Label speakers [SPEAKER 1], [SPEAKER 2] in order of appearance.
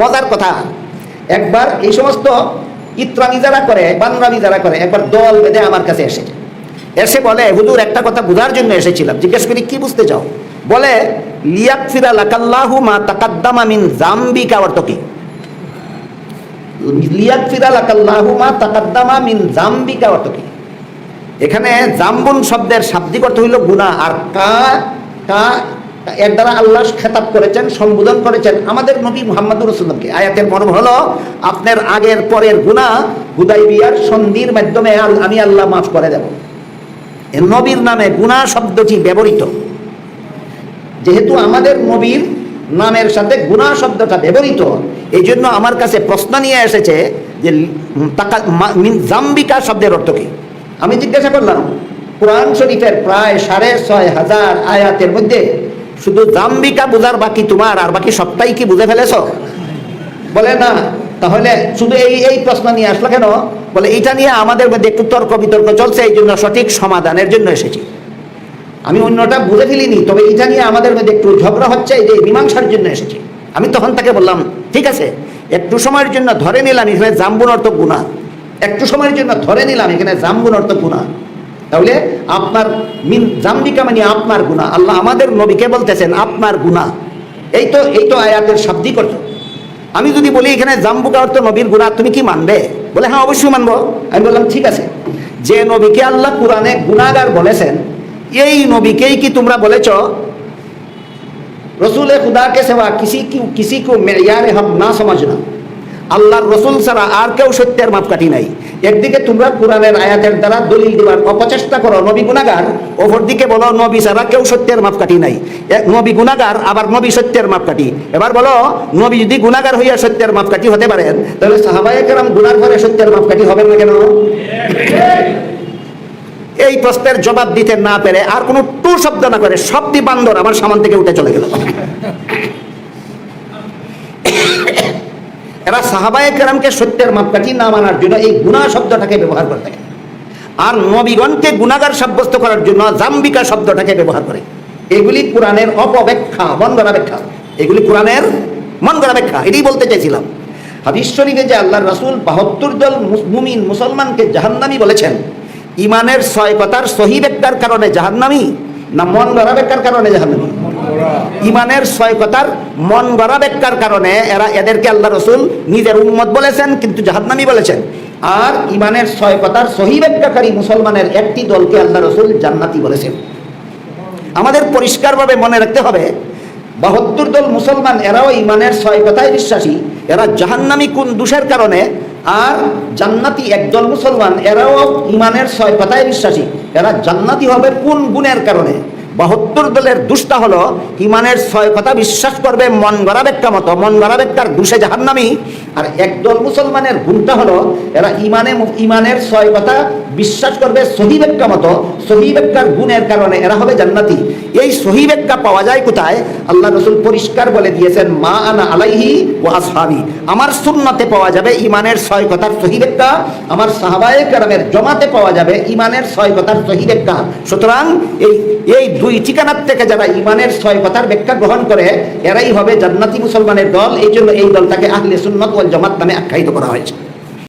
[SPEAKER 1] মজার কথা, একবার এই সমস্ত ইত্রামি যারা করে, বানরামি যারা করে, একবার দল বেঁধে আমার কাছে এসেছে এসে বলে, হুজুর, একটা কথা বোঝার জন্য এসেছিলাম, জিজ্ঞেস করি, কি বুঝতে চাও? বলে, লিয়াকফিরা লাকাল্লাহু মা তাকাদ্দামা মিন জাম্বিকা অর্থ কি? লিয়াকফিরা লাকাল্লাহু মা তাকাদ্দামা মিন জাম্বিকা অর্থ কি? এখানে জাম্বুন শব্দের শাব্দিক অর্থ হইল গুনাহ, আর কা কা এর দ্বারা আল্লাহ খেতাব করেছেন, সম্বোধন করেছেন আমাদের নবী মুহাম্মদুর রসুল্লামকে আয়াতের মর্ম হলো, আপনার আগের পরের গুনাহ হুদাই বিয়ার সন্ধির মাধ্যমে আমি আল্লাহ মাফ করে দেব। নবীর নামে গুনাহ শব্দটি ব্যবহৃত। যেহেতু আমাদের নবীর নামের সাথে গুনাহ শব্দটা ব্যবহৃত এই জন্য আমার কাছে প্রশ্ন নিয়ে এসেছে যে তাকা জাম্বিকা শব্দের অর্থ কি? আমি জিজ্ঞাসা করলাম, কোরআন শরীফের প্রায় সাড়ে ছয় হাজার আয়াতের মধ্যে শুধু জাম্বিকা বোঝার বাকি তোমার, আর বাকি সবটাই কি বুঝে ফেলেছ? বলে না, তাহলে শুধু এই এই প্রশ্ন নিয়ে আসলো কেন? বলে এটা নিয়ে আমাদের মধ্যে একটু তর্ক বিতর্ক চলছে, এই জন্য সঠিক সমাধানের জন্য এসেছি। আমি অন্যটা বুঝে ফেলিনি, তবে এটা নিয়ে আমাদের মধ্যে একটু ঝগড়া হচ্ছে, এই যে মীমাংসার জন্য এসেছি। আমি তখন তাকে বললাম, ঠিক আছে, একটু সময়ের জন্য ধরে নিলাম, এখানে জাম্বুন অর্থ গুণা একটু সময়ের জন্য ধরে নিলাম, এখানে জাম্বুন অর্থ গুণা তাহলে আপনার মিন জাম্বিকা মানে আপনার গুণা আল্লাহ আমাদের নবীকে বলতেছেন, আপনার গুণা এই তো এই তো আয়াতের শাব্দিক অর্থ। আমি যদি বলি এখানে জাম্বুকা অর্থ নবীর গুণা তুমি কি মানবে? বলে হ্যাঁ অবশ্যই মানবো। আমি বললাম, ঠিক আছে। যে নবীকে আল্লাহ কোরআনে গুণাগার বলেছেন, এই নবীকেই কি তোমরা বলেছ? রসুল খুদা কে সেবা, কিসি কিসি কো মেয়ারে হক না সমাজনা আল্লাহর রসুল ছাড়া আর কেউ সত্যের মাপকাঠি নাই। একদিকে তোমরা কোরআনের আয়াতের দ্বারা দলিল দেওয়ার অপচেষ্টা করো, নবী গুণাগার অপরদিকে বলো, নবী ছাড়া কেউ সত্যের মাপকাঠি নাই। নবী গুণাগার আবার নবী সত্যের মাপকাঠি। এবার বলো, নবী যদি গুণাগার হইয়া সত্যের মাপকাঠি হতে পারেন তাহলে সাহাবায়ে কেরাম গুণার ঘরে সত্যের মাপকাঠি হবেন না কেন? এই প্রশ্নের জবাব দিতে না পেরে আর কোনো টু শব্দ না করে শব্দি বান্দর আমার সামান থেকে উঠে চলে গেল। এরা সাহাবায়ে কেরামকে সত্যের মাপকাঠি না মানার জন্য এই গুণা শব্দটাকে ব্যবহার করে থাকে। আর নবীগণকে গুণাগার সাব্যস্ত করার জন্য জাম্বিকা শব্দটাকে ব্যবহার করে। এগুলি কোরআনের অপব্যাখ্যা মন গড়া ব্যাখ্যা এগুলি কোরআনের মন গড়া ব্যাখ্যা এটাই বলতে চাইছিলাম। হাদিস শরীফে যে আল্লাহ রাসূল বাহাত্তর দল মুমিন, মুসলমানকে জাহান্নামী বলেছেন ইমানের ছয় কথার সহি ব্যাখ্যার কারণে জাহান্নামী না মন গড়া ব্যাখ্যার কারণে জাহান্নামী? ইমানের ছয় কথার মন গড়া ব্যাখ্যার কারণে এরা এদেরকে আল্লাহ রসুল নিজের উম্মত বলেছেন, কিন্তু জাহান্নামী বলেছেন। আর ইমানের ছয় কথার সহি ব্যাখ্যাকারী মুসলমানের একটি দলকে আল্লাহ রসুল জান্নাতি বলেছেন। আমাদের পরিষ্কারভাবে মনে রাখতে হবে, বাহাত্তর দল মুসলমান, এরাও ইমানের ছয় কথায় বিশ্বাসী, এরা জাহান্নামী কোন দোষের কারণে, আর জান্নাতি একদল মুসলমান, এরাও ইমানের ছয় কথায় বিশ্বাসী, এরা জান্নাতি হবে কোন গুণের কারণে? বাহাত্তর দলের দুষ্টা হলো, ইমানের ছয় কথা বিশ্বাস করবে, মন গড়া ব্যাখ্যা মতো, মন গড়া ব্যাখ্যার দুষে জাহান্নামি। আর একদল মুসলমানের গুণটা হলো, এরা ইমানে ইমানের ছয় কথা বিশ্বাস করবে সহি ব্যাখ্যা মতো, সহি ব্যাখ্যার গুণের কারণে এরা হবে জান্নাতি। এই সহি ব্যাখ্যা পাওয়া যায় কোথায়? আল্লাহ রসুল পরিষ্কার বলে দিয়েছেন, মা আনা আলাইহি ও আসহাবি। আমার সুন্নতে পাওয়া যাবে ইমানের ছয় কথার সহি ব্যাখ্যা আমার সাহাবায়ে কেরামের জমাতে পাওয়া যাবে ইমানের ছয় কথার সহি ব্যাখ্যা সুতরাং এই এই দুই ঠিকানার থেকে যারা ইমানের ছয় কথার ব্যাখ্যা গ্রহণ করে, এরাই হবে জান্নাতি মুসলমানের দল। এই জন্য এই দলটাকে আহলে সুন্নত ওয়াল জামাত নামে আখ্যায়িত করা হয়েছে।